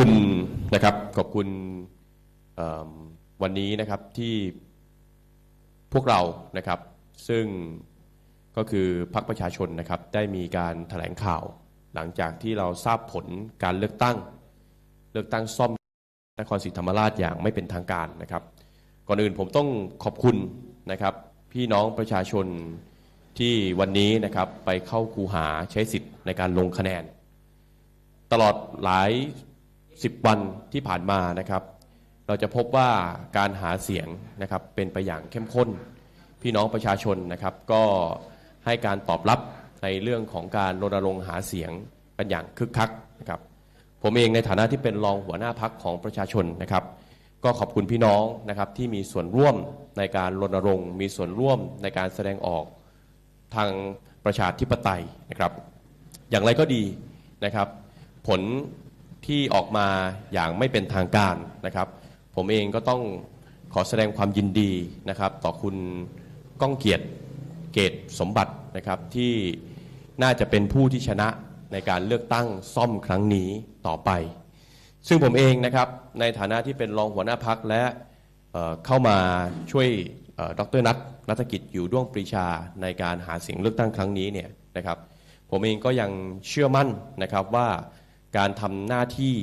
คุณนะครับขอบคุณวันนี้นะครับที่พวกเรานะครับซึ่งก็คือพรรคประชาชนนะครับได้มีการแถลงข่าว หลังจากที่เราทราบผลการเลือกตั้ง เลือกตั้งซ่อมนครศรีธรรมราชอย่างไม่เป็นทางการนะครับ ก่อนอื่นผมต้องขอบคุณนะครับพี่น้องประชาชนที่วันนี้นะครับไปเข้าคูหาใช้สิทธิ์ในการลงคะแนน ตลอดหลาย สิบวันที่ผ่านมานะครับ เราจะพบว่าการหาเสียงนะครับเป็นไปอย่างเข้มข้น พี่น้องประชาชนนะครับก็ให้การตอบรับในเรื่องของการรณรงค์หาเสียงกันอย่างคึกคักนะครับผมเองในฐานะที่เป็นรองหัวหน้าพักของประชาชนนะครับ ก็ขอบคุณพี่น้องนะครับที่มีส่วนร่วมในการรณรงค์ มีส่วนร่วมในการแสดงออกทางประชาธิปไตยนะครับ อย่างไรก็ดีนะครับ ผล ที่ออกมาอย่างไม่เป็นทางการนะครับ ผมเองก็ต้องขอแสดงความยินดีนะครับ ต่อคุณก้องเกียรติเกตสมบัตินะครับที่น่าจะเป็นผู้ที่ชนะในการเลือกตั้งซ่อมครั้งนี้ต่อไป ซึ่งผมเองนะครับในฐานะที่เป็นรองหัวหน้าพักและเเข้ามาช่วยเอ่อดรนัทนัฐกิจอยู่ด้วงปรีชาในการหาเสียงเลือกตั้งครั้งนี้เนี่ยนะครับ ผมเองก็ยังเชื่อมั่นนะครับว่า การทำหน้าที่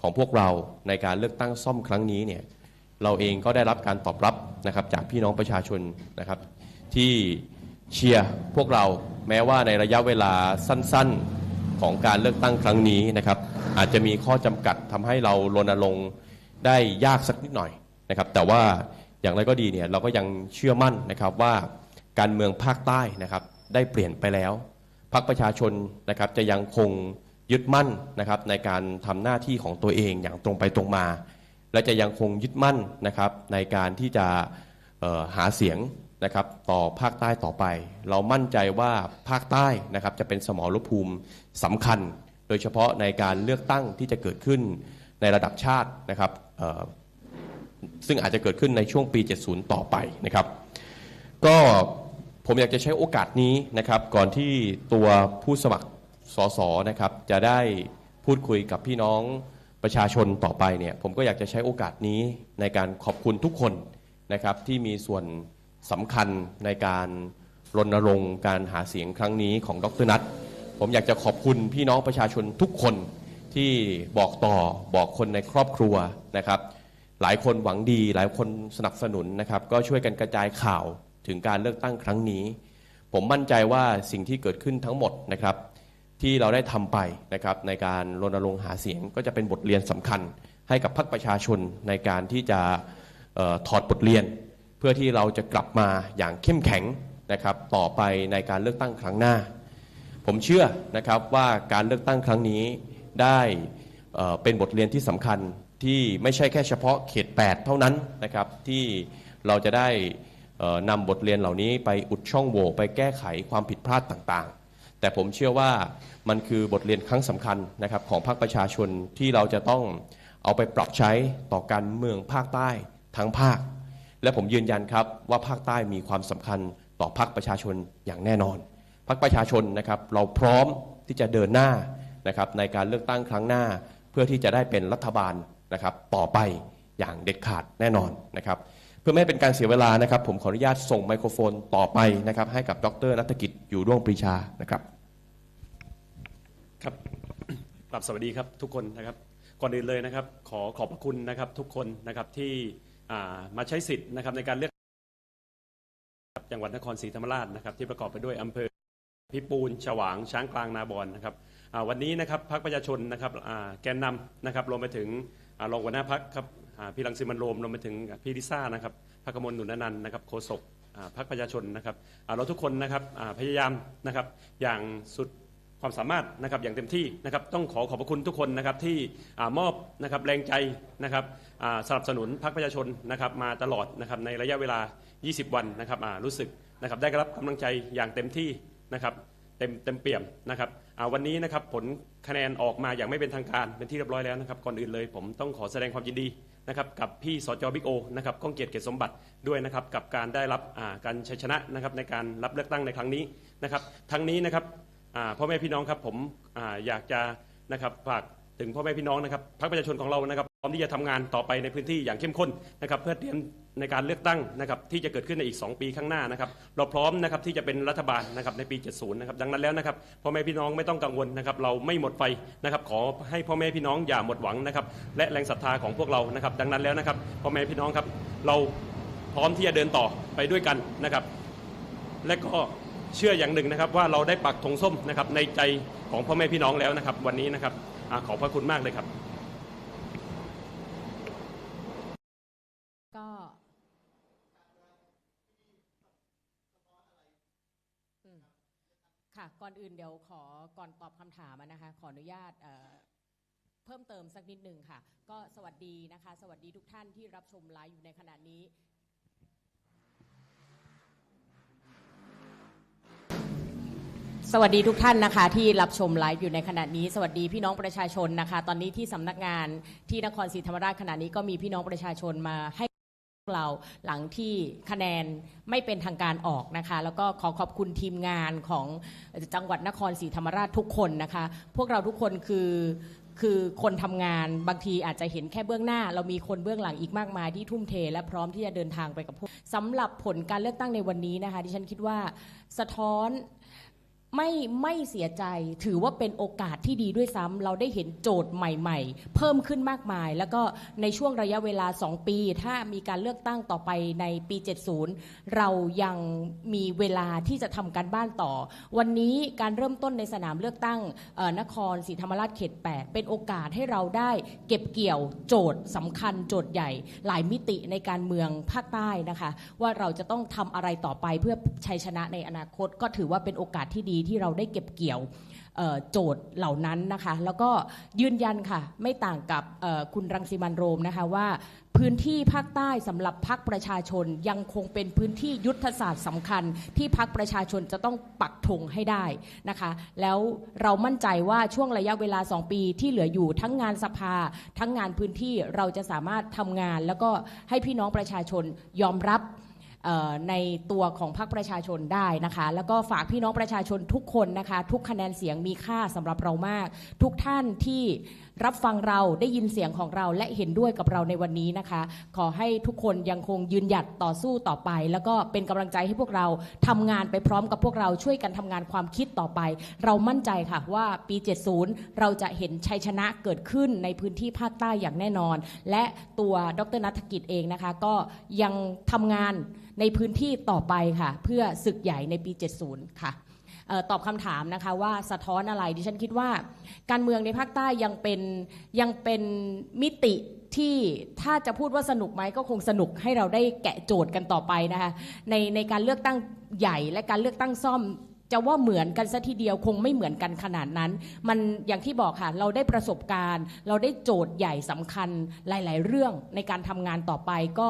ของพวกเราในการเลือกตั้งซ่อมครั้งนี้เนี่ยเราเองก็ได้รับการตอบรับนะครับจากพี่น้องประชาชนนะครับ ที่เชียร์พวกเราแม้ว่าในระยะเวลาสั้นๆของการเลือกตั้งครั้งนี้นะครับ อาจจะมีข้อจำกัดทำให้เรารณรงค์ได้ยากสักนิดหน่อยนะครับ แต่ว่าอย่างไรก็ดีเนี่ยเราก็ยังเชื่อมั่นนะครับว่าการเมืองภาคใต้นะครับได้เปลี่ยนไปแล้วพรรคประชาชนนะครับจะยังคง ยึดมั่นนะครับในการทำหน้าที่ของตัวเองอย่างตรงไปตรงมา และจะยังคงยึดมั่นนะครับในการที่จะหาเสียงนะครับต่อภาคใต้ต่อไป เรามั่นใจว่าภาคใต้นะครับจะเป็นสมรภูมิสำคัญ โดยเฉพาะในการเลือกตั้งที่จะเกิดขึ้นในระดับชาตินะครับซึ่งอาจจะเกิดขึ้นในช่วงปี 70 ต่อไปนะครับ ก็ผมอยากจะใช้โอกาสนี้นะครับ ก่อนที่ตัวผู้สมัคร สสนะครับจะได้พูดคุยกับพี่น้องประชาชนต่อไปเนี่ยผมก็อยากจะใช้โอกาสนี้ในการขอบคุณทุกคนนะครับที่มีส่วนสำคัญในการรณรงค์การหาเสียงครั้งนี้ของดรนัทผมอยากจะขอบคุณพี่น้องประชาชนทุกคนที่บอกต่อบอกคนในครอบครัวนะครับ หลายคนหวังดี หลายคนสนับสนุนนะครับ ก็ช่วยกันกระจายข่าวถึงการเลือกตั้งครั้งนี้ ผมมั่นใจว่าสิ่งที่เกิดขึ้นทั้งหมดนะครับ ที่เราได้ทำไปนะครับในการรณรงค์หาเสียงก็จะเป็นบทเรียนสำคัญ ให้กับพรรคประชาชนในการที่จะออถอดบทเรียน เพื่อที่เราจะกลับมาอย่างเข้มแข็งนะครับต่อไปในการเลือกตั้งครั้งหน้า ผมเชื่อนะครับว่าการเลือกตั้งครั้งนี้ได้เอ่อเป็นบทเรียนที่สำคัญที่ไม่ใช่แค่เฉพาะเขต 8 เท่านั้นนะครับที่เราจะได้นำบทเรียนเหล่านี้ไปอุดช่องโหว่ไปแก้ไขความผิดพลาดต่างๆ แต่ผมเชื่อว่ามันคือบทเรียนครั้งสำคัญนะครับของภาคประชาชนที่เราจะต้องเอาไปปรับใช้ต่อการเมืองภาคใต้ทั้งภาค และผมยืนยันครับว่าภาคใต้มีความสำคัญต่อภาคประชาชนอย่างแน่นอนพรรคประชาชนนะครับเราพร้อมที่จะเดินหน้านะครับในการเลือกตั้งครั้งหน้า เพื่อที่จะได้เป็นรัฐบาลนะครับต่อไปอย่างเด็ดขาดแน่นอนนะครับ เพื่อไม่ให้เป็นการเสียเวลานะครับ ผมขออนุญาตส่งไมโครโฟนต่อไปนะครับ ให้กับดรนัฐกิจอยู่ร่วงปรีชานะครับครับกลับสวัสดีครับทุกคนนะครับก่อนอื่นเลยนะครับ ขอขอบพระคุณนะครับทุกคนนะครับที่ามาใช้สิทธิ์นะครับในการเลือกจังหวัดนครศรีธรรมราชนะครับ ที่ประกอบไปด้วยอำเภอพิปูนฉวางช้างกลางนาบอนนะครับวันนี้นะครับพรรคประชาชนนะครับแกนนำนะครับรวมไปถึงรองหัวหน้าพรรคครับ พี่รังสิมันโรมรวมไปถึงพี่ลิซ่านะครับพรรคกมลหนุนนันต์นะครับโฆษกพรรคประชาชนนะครับเราทุกคนนะครับพยายามนะครับอย่างสุดความสามารถนะครับอย่างเต็มที่นะครับต้องขอขอบพระคุณทุกคนนะครับที่มอบนะครับแรงใจนะครับสนับสนุนพรรคประชาชนนะครับมาตลอดนะครับในระยะเวลา 20 วันนะครับรู้สึกนะครับได้รับกำลังใจอย่างเต็มที่นะครับเต็มเต็มเปี่ยมนะครับวันนี้นะครับผลคะแนนออกมาอย่างไม่เป็นทางการเป็นที่เรียบร้อยแล้วนะครับก่อนอื่นเลย ผมต้องขอแสดงความยินดี นะครับกับพี่สจบิ๊กโอนะครับก้องเกียรติเกษสมบัติด้วยนะครับกับการได้รับการชัยชนะนะครับในการรับเลือกตั้งในครั้งนี้นะครับทั้งนี้นะครับพ่อแม่พี่น้องครับผมอยากจะนะครับฝากถึงพ่อแม่พี่น้องนะครับพรรคประชาชนของเรานะครับ ร้อมที่จะทำงานต่อไปในพื้นที่อย่างเข้มข้นนะครับเพื่อเตรียมในการเลือกตั้งนะครับที่จะเกิดขึ้นในอีก 2 ปีข้างหน้านะครับเราพร้อมนะครับที่จะเป็นรัฐบาลนะครับในปี 70 นะครับดังนั้นแล้วนะครับพ่อแม่พี่น้องไม่ต้องกังวลนะครับเราไม่หมดไฟนะครับขอให้พ่อแม่พี่น้องอย่าหมดหวังนะครับและแรงศรัทธาของพวกเรานะครับดังนั้นแล้วนะครับพ่อแม่พี่น้องครับเราพร้อมที่จะเดินต่อไปด้วยกันนะครับและก็เชื่ออย่างหนึ่งนะครับว่าเราได้ปักธงส้มนะครับในใจของพ่อแม่พี่น้องแล้วนะครับวันนี้นะครับอขอบพระคุณมากเลยครับ ก็อืม ค่ะ ก่อนอื่นเดี๋ยวขอก่อนตอบคำถามอะนะคะ ขออนุญาตเอ่อเพิ่มเติมสักนิดหนึ่งค่ะ ก็สวัสดีนะคะ สวัสดีทุกท่านที่รับชมไลฟ์อยู่ในขณะนี้ สวัสดีทุกท่านนะคะที่รับชมไลฟ์อยู่ในขณะนี้ สวัสดีพี่น้องประชาชนนะคะ ตอนนี้ที่สำนักงานที่นครศรีธรรมราชขณะนี้ก็มีพี่น้องประชาชนมาให้ เราหลังที่คะแนนไม่เป็นทางการออกนะคะ แล้วก็ขอขอบคุณทีมงานของจังหวัดนครศรีธรรมราชทุกคนนะคะ พวกเราทุกคนคือคือคนทำงานบางทีอาจจะเห็นแค่เบื้องหน้า เรามีคนเบื้องหลังอีกมากมายที่ทุ่มเท และพร้อมที่จะเดินทางไปกับพวกสำหรับผลการเลือกตั้งในวันนี้นะคะที่ฉันคิดว่าสะท้อน ไม่ไม่เสียใจถือว่าเป็นโอกาสที่ดีด้วยซ้ำเราได้เห็นโจทย์ใหม่ ๆ เพิ่มขึ้นมากมาย แล้วก็ในช่วงระยะเวลา 2 ปี ถ้ามีการเลือกตั้งต่อไปในปี 70 เรายังมีเวลาที่จะทำการบ้านต่อ วันนี้การเริ่มต้นในสนามเลือกตั้งนครศรีธรรมราชเขต 8 เป็นโอกาสให้เราได้เก็บเกี่ยวโจทย์สำคัญโจทย์ใหญ่ หลายมิติในการเมืองภาคใต้นะคะ ว่าเราจะต้องทำอะไรต่อไปเพื่อชัยชนะในอนาคตก็ถือว่าเป็นโอกาสที่ดีที่เราได้เก็บเกี่ยวโจทย์เหล่านั้นนะคะ แล้วก็ยืนยันค่ะ ไม่ต่างกับคุณรังสิมันโรมนะคะว่า พื้นที่ภาคใต้สำหรับพักประชาชนยังคงเป็นพื้นที่ยุทธศาสตร์สำคัญ ที่พักประชาชนจะต้องปักธงให้ได้นะคะ แล้วเรามั่นใจว่าช่วงระยะเวลา 2 ปีที่เหลืออยู่ทั้งงานสภา ทั้งงานพื้นที่เราจะสามารถทำงาน แล้วก็ให้พี่น้องประชาชนยอมรับ ในตัวของพรรคประชาชนได้นะคะ แล้วก็ฝากพี่น้องประชาชนทุกคนนะคะ ทุกคะแนนเสียงมีค่าสำหรับเรามาก ทุกท่านที่รับฟังเราได้ยินเสียงของเราและเห็นด้วยกับเราในวันนี้นะคะ ขอให้ทุกคนยังคงยืนหยัดต่อสู้ต่อไป แล้วก็เป็นกำลังใจให้พวกเราทำงานไปพร้อมกับพวกเราช่วยกันทำงานความคิดต่อไป เรามั่นใจค่ะว่าปี 70 เราจะเห็นชัยชนะเกิดขึ้นในพื้นที่ภาคใต้อย่างแน่นอน และตัวดรนัฐกิจเองนะคะ ก็ยังทำงานในพื้นที่ต่อไปค่ะ เพื่อศึกใหญ่ในปี 70 ค่ะ ออตอบคำถามนะคะว่าสะท้อนอะไรดิฉันคิดว่า การเมืองในภาคใต้ยังเป็นยังเป็นมิติที่ถ้าจะพูดว่าสนุกไหมก็คงสนุกให้เราได้แกะโจทย์กันต่อไปนะคะในในการเลือกตั้งใหญ่และการเลือกตั้งซ่อมจะว่าเหมือนกันซะทีเดียวคงไม่เหมือนกันขนาดนั้น มันอย่างที่บอกค่ะ เราได้ประสบการณ์ เราได้โจทย์ใหญ่สำคัญหลาย ๆ เรื่องในการทำงานต่อไปก็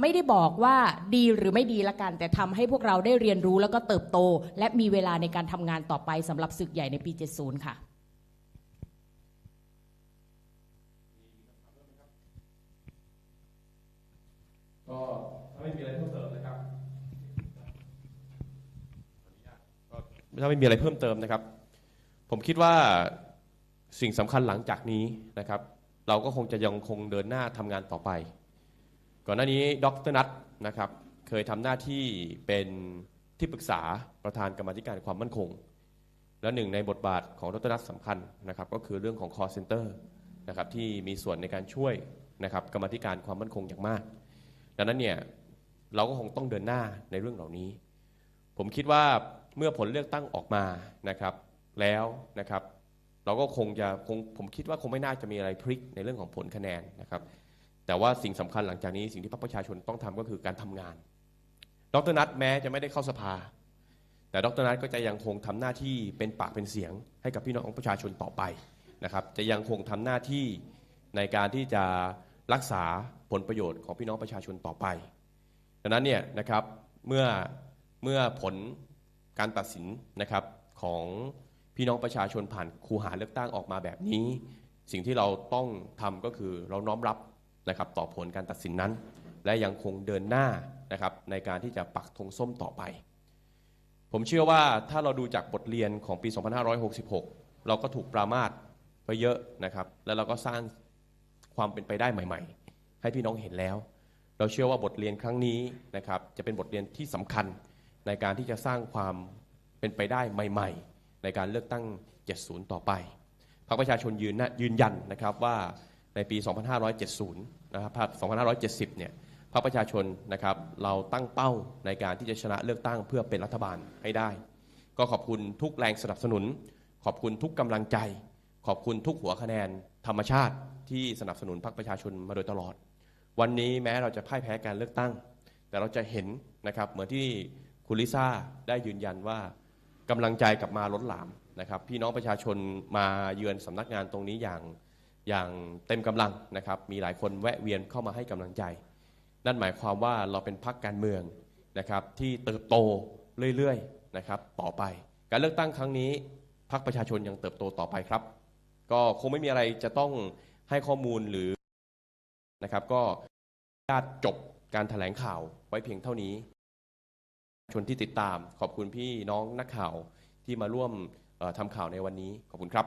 ไม่ได้บอกว่าดีหรือไม่ดีละกัน แต่ทำให้พวกเราได้เรียนรู้แล้วก็เติบโต และมีเวลาในการทำงานต่อไปสำหรับศึกใหญ่ในปี 70 ค่ะ ก็ถ้าไม่มีอะไรเพิ่มเติมนะครับถ้าไม่มีอะไรเพิ่มเติมนะครับ ผมคิดว่าสิ่งสำคัญหลังจากนี้นะครับ เราก็คงจะยังคงเดินหน้าทำงานต่อไป ก่อนหน้านี้ดรนัทนะครับเคยทำหน้าที่เป็นที่ปรึกษาประธานกรรมธิการความมั่นคง และหนึ่งในบทบาทของดรนัทสำคัญนะครับก็คือเรื่องของ call center นะครับที่มีส่วนในการช่วยนะครับกรรมธิการความมั่นคงอย่างมาก ดังนั้นเนี่ยเราก็คงต้องเดินหน้าในเรื่องเหล่านี้ ผมคิดว่าเมื่อผลเลือกตั้งออกมานะครับแล้วนะครับ เราก็คงจะคงผมคิดว่าคงไม่น่าจะมีอะไรพลิกในเรื่องของผลคะแนนนะครับ แต่ว่าสิ่งสำคัญหลังจากนี้สิ่งที่พรรคประชาชนต้องทำก็คือการทำงาน ดรนัทแม้จะไม่ได้เข้าสภา แต่ดรนัทก็จะยังคงทำหน้าที่เป็นปากเป็นเสียง ให้กับพี่น้องประชาชนต่อไปนะครับ จะยังคงทำหน้าที่ในการที่จะรักษาผลประโยชน์ของพี่น้องประชาชนต่อไป ดังนั้นเนี่ยนะครับเมื่อเมื่อผลการตัดสินนะครับของพี่น้องประชาชนผ่านคูหาเลือกตั้งออกมาแบบนี้ สิ่งที่เราต้องทำก็คือเราน้อมรับ นะครับต่อผลการตัดสินนั้น และยังคงเดินหน้านะครับในการที่จะปักธงส้มต่อไป ผมเชื่อว่าถ้าเราดูจากบทเรียนของปี 2566 เราก็ถูกปรามาสไว้เยอะนะครับ แล้วเราก็สร้างความเป็นไปได้ใหม่ ๆ ให้พี่น้องเห็นแล้ว เราเชื่อว่าบทเรียนครั้งนี้นะครับจะเป็นบทเรียนที่สำคัญในการที่จะสร้างความเป็นไปได้ใหม่ ๆ ในการเลือกตั้ง 70 ต่อไปพรรคประชาชนยืนนะยืนยันนะครับว่า ในปี 2570 นะครับ2570 เนี่ยพรรคประชาชนนะครับเราตั้งเป้าในการที่จะชนะเลือกตั้งเพื่อเป็นรัฐบาลให้ได้ ก็ขอบคุณทุกแรงสนับสนุน ขอบคุณทุกกำลังใจ ขอบคุณทุกหัวคะแนนธรรมชาติที่สนับสนุนพรรคประชาชนมาโดยตลอด วันนี้แม้เราจะพ่ายแพ้การเลือกตั้ง แต่เราจะเห็นนะครับเหมือนที่คุณลิซ่าได้ยืนยันว่ากำลังใจกลับมาล้นหลามนะครับพี่น้องประชาชนมาเยือนสำนักงานตรงนี้อย่าง อย่างเต็มกำลังนะครับ มีหลายคนแวะเวียนเข้ามาให้กำลังใจ นั่นหมายความว่าเราเป็นพรรคการเมืองนะครับที่เติบโตเรื่อยๆนะครับต่อไป การเลือกตั้งครั้งนี้พรรคประชาชนยังเติบโตต่อไปครับ ก็คงไม่มีอะไรจะต้องให้ข้อมูลหรือนะครับก็ญาตจบการแถลงข่าวไว้เพียงเท่านี้ ชนที่ติดตามขอบคุณพี่น้องนักข่าวที่มาร่วมทำข่าวในวันนี้ขอบคุณครับ